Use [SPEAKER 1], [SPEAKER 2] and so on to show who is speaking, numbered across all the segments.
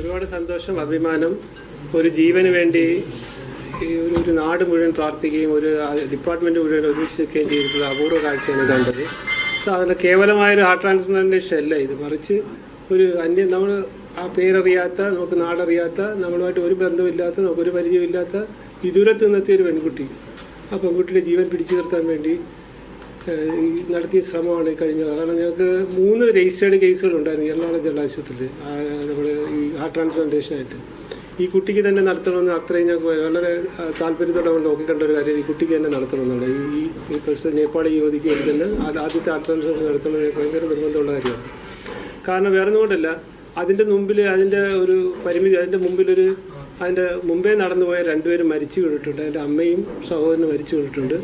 [SPEAKER 1] ഒരുപാട് സന്തോഷം അഭിമാനം. ഒരു ജീവന് വേണ്ടി ഒരു ഒരു നാട് മുഴുവൻ പ്രാർത്ഥിക്കുകയും ഒരു ഡിപ്പാർട്ട്മെന്റ് മുഴുവൻ ഒരുമിച്ച് നിൽക്കുകയും ചെയ്തിട്ടുള്ള അപൂർവ കാഴ്ചയാണ് കണ്ടത്. സോ കേവലമായ കേവലമായൊരു ഹാർട്ട് ട്രാൻസ്പ്ലാന്റേഷൻ അല്ല ഇത്. മറിച്ച് ഒരു അന്യ നമ്മൾ ആ പേരറിയാത്ത നമുക്ക് നാടറിയാത്ത നമ്മളുമായിട്ട് ഒരു ബന്ധമില്ലാത്ത നമുക്കൊരു പരിചയമില്ലാത്ത വിദൂരത്ത് നിന്നെത്തിയ ഒരു പെൺകുട്ടി. ആ പെൺകുട്ടിയുടെ ജീവൻ പിടിച്ചു നിർത്താൻ വേണ്ടി നടത്തിയ ശ്രമമാണ് ഈ കഴിഞ്ഞ കാരണം ഞങ്ങൾക്ക് മൂന്ന് രജിസ്റ്റേർഡ് കേസുകളുണ്ടായിരുന്നു എറണാകുളം ജില്ലാ ആശുപത്രിയിൽ. ഹാർട്ട് ട്രാൻസ്പ്ലാന്റേഷനായിട്ട് ഈ കുട്ടിക്ക് തന്നെ നടത്തണമെന്ന് അത്രയും ഞങ്ങൾക്ക് വളരെ താല്പര്യത്തോടെ നമ്മൾ നോക്കിക്കണ്ട ഒരു കാര്യം ഈ കുട്ടിക്ക് തന്നെ നടത്തണമെന്നുള്ള ഈ ഈ പ്രശ്നം നേപ്പാളി യുവതിക്ക് വേണ്ടി തന്നെ ആദ്യത്തെ ഹാർട്ട് ട്രാൻസ്പ്ലാന്റ് നടത്തണമെന്ന് ഭയങ്കര നിർബന്ധമുള്ള കാര്യമാണ്. കാരണം വേറെ ഒന്നുകൊണ്ടല്ല അതിന്റെ മുമ്പിൽ അതിന്റെ ഒരു പരിമിതി അതിന്റെ മുമ്പിലൊരു അതിന്റെ മുമ്പേ നടന്നുപോയ രണ്ടുപേരും മരിച്ചു വീണിട്ടുണ്ട്. അതിന്റെ അമ്മയും സഹോദരനും മരിച്ചു വീണിട്ടുണ്ട്.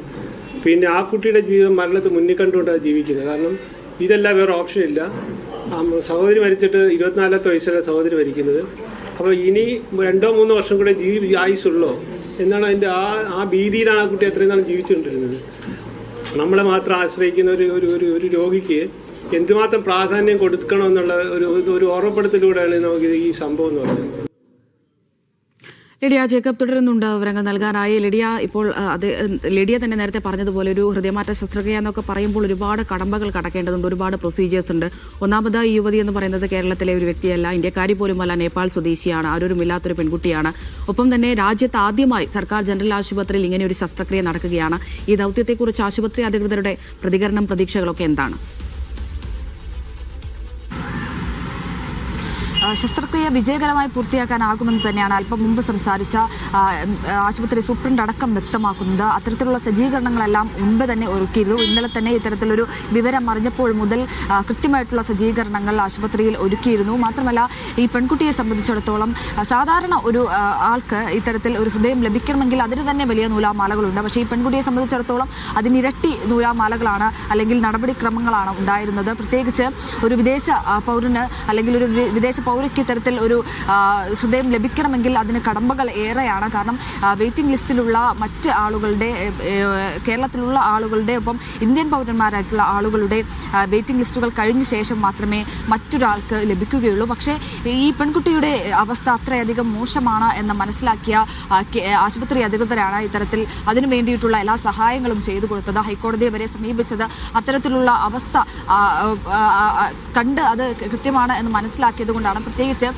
[SPEAKER 1] പിന്നെ ആ കുട്ടിയുടെ ജീവിതം മരണത്തെ മുന്നിൽ കണ്ടുകൊണ്ടാണ് ജീവിക്കുന്നത്. കാരണം ഇതല്ല വേറെ ഓപ്ഷൻ ഇല്ല. സഹോദരി മരിച്ചിട്ട് ഇരുപത്തിനാലാമത്തെ വയസ്സിലാണ് സഹോദരി മരിക്കുന്നത്. അപ്പോൾ ഇനി രണ്ടോ മൂന്നോ വർഷം കൂടെ ജീവി ആയുസുള്ളോ എന്നാണ് അതിന്റെ ആ ആ ഭീതിയിലാണ് ആ കുട്ടി എത്രയും നാളും ജീവിച്ചുകൊണ്ടിരുന്നത്. നമ്മളെ മാത്രം ആശ്രയിക്കുന്ന ഒരു ഒരു ഒരു ഒരു രോഗിക്ക് എന്തുമാത്രം പ്രാധാന്യം കൊടുക്കണമെന്നുള്ള ഒരു ഒരു ഓർമ്മപ്പെടുത്തലൂടെയാണ് നമുക്ക് ഈ സംഭവം എന്ന് പറയുന്നത്.
[SPEAKER 2] ലിഡിയ ജേക്കബ് തുടരുന്നുണ്ട് വിവരങ്ങൾ നൽകാനായി. ലിഡിയ ഇപ്പോൾ അത് ലിഡിയ തന്നെ നേരത്തെ പറഞ്ഞതുപോലെ ഒരു ഹൃദയമാറ്റ ശസ്ത്രക്രിയ എന്നൊക്കെ പറയുമ്പോൾ ഒരുപാട് കടമ്പകൾ കടക്കേണ്ടതുണ്ട് ഒരുപാട് പ്രൊസീജിയേഴ്സ് ഉണ്ട്. ഒന്നാമതായി യുവതി എന്ന് പറയുന്നത് കേരളത്തിലെ ഒരു വ്യക്തിയല്ല. ഇന്ത്യക്കാരി പോലുമല്ല. നേപ്പാൾ സ്വദേശിയാണ്. ആരോരുമില്ലാത്തൊരു പെൺകുട്ടിയാണ്. ഒപ്പം തന്നെ രാജ്യത്ത് ആദ്യമായി സർക്കാർ ജനറൽ ആശുപത്രിയിൽ ഇങ്ങനെ ഒരു ശസ്ത്രക്രിയ നടക്കുകയാണ്. ഈ ദൗത്യത്തെക്കുറിച്ച് ആശുപത്രി അധികൃതരുടെ പ്രതികരണം പ്രതീക്ഷകളൊക്കെ എന്താണ്?
[SPEAKER 3] ശസ്ത്രക്രിയ വിജയകരമായി പൂർത്തിയാക്കാനാകുമെന്ന് തന്നെയാണ് അല്പം മുമ്പ് സംസാരിച്ച ആശുപത്രി സൂപ്രണ്ട് അടക്കം വ്യക്തമാക്കുന്നത്. അത്തരത്തിലുള്ള സജ്ജീകരണങ്ങളെല്ലാം മുൻപ് തന്നെ ഒരുക്കിയിരുന്നു. ഇന്നലെ തന്നെ ഇത്തരത്തിലൊരു വിവരം അറിഞ്ഞപ്പോൾ മുതൽ കൃത്യമായിട്ടുള്ള സജ്ജീകരണങ്ങൾ ആശുപത്രിയിൽ ഒരുക്കിയിരുന്നു. മാത്രമല്ല ഈ പെൺകുട്ടിയെ സംബന്ധിച്ചിടത്തോളം സാധാരണ ഒരു ആൾക്ക് ഇത്തരത്തിൽ ഒരു ഹൃദയം ലഭിക്കണമെങ്കിൽ അതിന് തന്നെ വലിയ നൂലാമാലകളുണ്ട്. പക്ഷേ ഈ പെൺകുട്ടിയെ സംബന്ധിച്ചിടത്തോളം അതിനിരട്ടി നൂലാമാലകളാണ് അല്ലെങ്കിൽ നടപടിക്രമങ്ങളാണ് ഉണ്ടായിരുന്നത്. പ്രത്യേകിച്ച് ഒരു വിദേശ പൗരന് അല്ലെങ്കിൽ ഒരു വിദേശ വിദേശ പൗരയ്ക്ക് ഇത്തരത്തിൽ ഒരു ഹൃദയം ലഭിക്കണമെങ്കിൽ അതിന് കടമ്പകൾ ഏറെയാണ്. കാരണം വെയിറ്റിംഗ് ലിസ്റ്റിലുള്ള മറ്റ് ആളുകളുടെ കേരളത്തിലുള്ള ആളുകളുടെ ഒപ്പം ഇന്ത്യൻ പൗരന്മാരായിട്ടുള്ള ആളുകളുടെ വെയിറ്റിംഗ് ലിസ്റ്റുകൾ കഴിഞ്ഞ ശേഷം മാത്രമേ മറ്റൊരാൾക്ക് ലഭിക്കുകയുള്ളൂ. പക്ഷേ ഈ പെൺകുട്ടിയുടെ അവസ്ഥ അത്രയധികം മോശമാണ് എന്ന് മനസ്സിലാക്കിയ ആശുപത്രി അധികൃതരാണ് ഇത്തരത്തിൽ അതിനു വേണ്ടിയിട്ടുള്ള എല്ലാ സഹായങ്ങളും ചെയ്തു കൊടുത്തത്. ഹൈക്കോടതിയെ വരെ സമീപിച്ചത് അത്തരത്തിലുള്ള അവസ്ഥ കണ്ട് അത് കൃത്യമാണ് എന്ന് മനസ്സിലാക്കിയത് കൊണ്ടാണ് പ്രത്യേകിച്ച്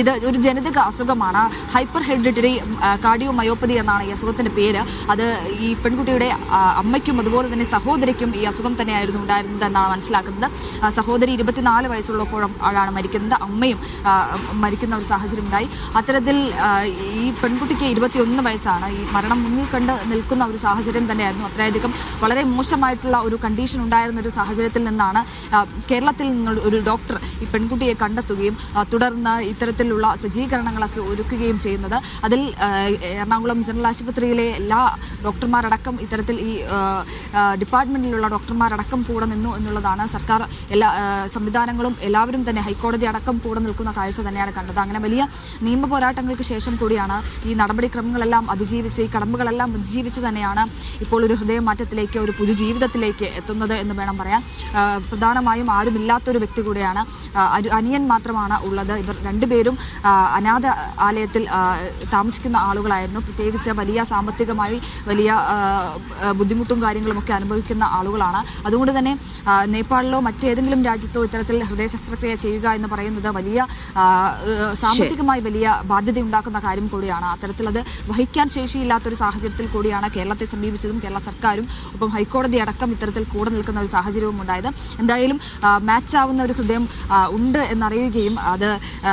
[SPEAKER 3] ഇത് ഒരു ജനിതക അസുഖമാണ് ഹൈപ്പർ ഹെഡിറ്ററി കാർഡിയോ മയോപ്പതി എന്നാണ് ഈ അസുഖത്തിന്റെ പേര്. അത് ഈ പെൺകുട്ടിയുടെ അമ്മയ്ക്കും അതുപോലെ തന്നെ സഹോദരിക്കും ഈ അസുഖം തന്നെയായിരുന്നു ഉണ്ടായിരുന്നത് എന്നാണ് മനസ്സിലാക്കുന്നത് സഹോദരി ഇരുപത്തിനാല് വയസ്സുള്ളപ്പോഴും ആളാണ് മരിക്കുന്നത്. അമ്മയും മരിക്കുന്ന ഒരു സാഹചര്യം ഉണ്ടായി. അത്തരത്തിൽ ഈ പെൺകുട്ടിക്ക് ഇരുപത്തിയൊന്ന് വയസ്സാണ്. ഈ മരണം മുന്നിൽ കണ്ട് നിൽക്കുന്ന ഒരു സാഹചര്യം തന്നെയായിരുന്നു. അത്രയധികം വളരെ മോശമായിട്ടുള്ള ഒരു കണ്ടീഷൻ ഉണ്ടായിരുന്ന ഒരു സാഹചര്യത്തിൽ നിന്നാണ് കേരളത്തിൽ നിന്നുള്ള ഒരു ഡോക്ടർ ഈ പെൺകുട്ടിയെ കണ്ടെത്തുകയും തുടർന്ന് ഇത്തരത്തിലുള്ള സജ്ജീകരണങ്ങളൊക്കെ ഒരുക്കുകയും ചെയ്യുന്നത്. അതിൽ എറണാകുളം ജനറൽ ആശുപത്രിയിലെ എല്ലാ ഡോക്ടർമാരടക്കം ഇത്തരത്തിൽ ഈ ഡിപ്പാർട്ട്മെന്റിലുള്ള ഡോക്ടർമാരടക്കം കൂടെ നിന്നു എന്നുള്ളതാണ്. സർക്കാർ എല്ലാ സംവിധാനങ്ങളും എല്ലാവരും തന്നെ ഹൈക്കോടതി അടക്കം കൂടെ നിൽക്കുന്ന കാഴ്ച തന്നെയാണ് കണ്ടത്. അങ്ങനെ വലിയ നിയമ പോരാട്ടങ്ങൾക്ക് ശേഷം കൂടിയാണ് ഈ നടപടിക്രമങ്ങളെല്ലാം അതിജീവിച്ച് ഈ കടമ്പകളെല്ലാം അതിജീവിച്ച് തന്നെയാണ് ഇപ്പോൾ ഒരു ഹൃദയമാറ്റത്തിലേക്ക് ഒരു പുതുജീവിതത്തിലേക്ക് എത്തുന്നത് എന്ന് വേണം പറയാൻ. പ്രധാനമായും ആരുമില്ലാത്തൊരു വ്യക്തി കൂടിയാണ് അനിയൻ മാത്രമാണ് ഉള്ളത്. ഇവർ രണ്ടുപേരും അനാഥ ആലയത്തിൽ താമസിക്കുന്ന ആളുകളായിരുന്നു. പ്രത്യേകിച്ച് വലിയ സാമ്പത്തികമായി വലിയ ബുദ്ധിമുട്ടും കാര്യങ്ങളും ഒക്കെ അനുഭവിക്കുന്ന ആളുകളാണ്. അതുകൊണ്ട് തന്നെ നേപ്പാളിലോ മറ്റേതെങ്കിലും രാജ്യത്തോ ഇത്തരത്തിൽ ഹൃദയ ശസ്ത്രക്രിയ ചെയ്യുക എന്ന് പറയുന്നത് വലിയ സാമ്പത്തികമായി വലിയ ബാധ്യത ഉണ്ടാക്കുന്ന കാര്യം കൂടിയാണ്. അത്തരത്തിൽ അത് വഹിക്കാൻ ശേഷിയില്ലാത്തൊരു സാഹചര്യത്തിൽ കൂടിയാണ് കേരളത്തെ സമീപിച്ചതും കേരള സർക്കാരും ഒപ്പം ഹൈക്കോടതി അടക്കം ഇത്തരത്തിൽ കൂടെ നിൽക്കുന്ന ഒരു സാഹചര്യവും ഉണ്ടായത്. എന്തായാലും മാച്ച് ആവുന്ന ഒരു ഹൃദയം ഉണ്ട് എന്നറിയുകയും അത് ആ,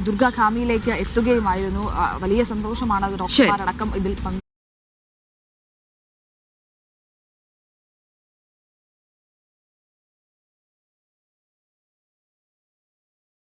[SPEAKER 3] ദുർഗാ ഖാമിയിലേക്ക് എത്തുകയുമായിരുന്നു. വലിയ സന്തോഷമാണ് അത് ഡോക്ടർമാരടക്കം ഇതിൽ പങ്ക്